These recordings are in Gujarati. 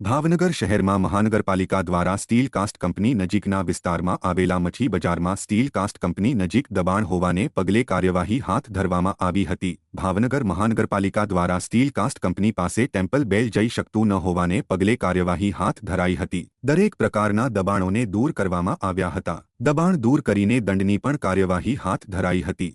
ભાવનગર શહેરમાં મહાનગરપાલિકા દ્વારા સ્ટીલ કાસ્ટ કંપની નજીકના વિસ્તારમાં આવેલા મચ્છી બજારમાં સ્ટીલ કાસ્ટ કંપની નજીક દબાણ હોવાને પગલે કાર્યવાહી હાથ ધરવામાં આવી હતી. ભાવનગર મહાનગરપાલિકા દ્વારા સ્ટીલ કાસ્ટ કંપની પાસે ટેમ્પલ બેલ જઈ શકતું ન હોવાને પગલે કાર્યવાહી હાથ ધરાઈ હતી. દરેક પ્રકારના દબાણોને દૂર કરવામાં આવ્યા હતા. દબાણ દૂર કરીને દંડની પણ કાર્યવાહી હાથ ધરાઈ હતી.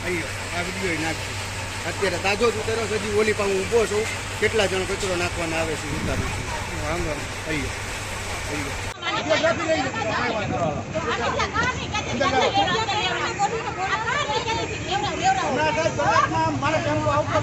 આ વીડિયો નાખજો અત્યારે તાજો જ ઉતાર્યો છે હજી ઓલી પાસે હું ઊભો છું. કેટલા જણ કચરો નાખવાના આવે છે ઉતારું છું વાંધો નહીં અહીંયા અહીંયા ટેમ્પો આવતો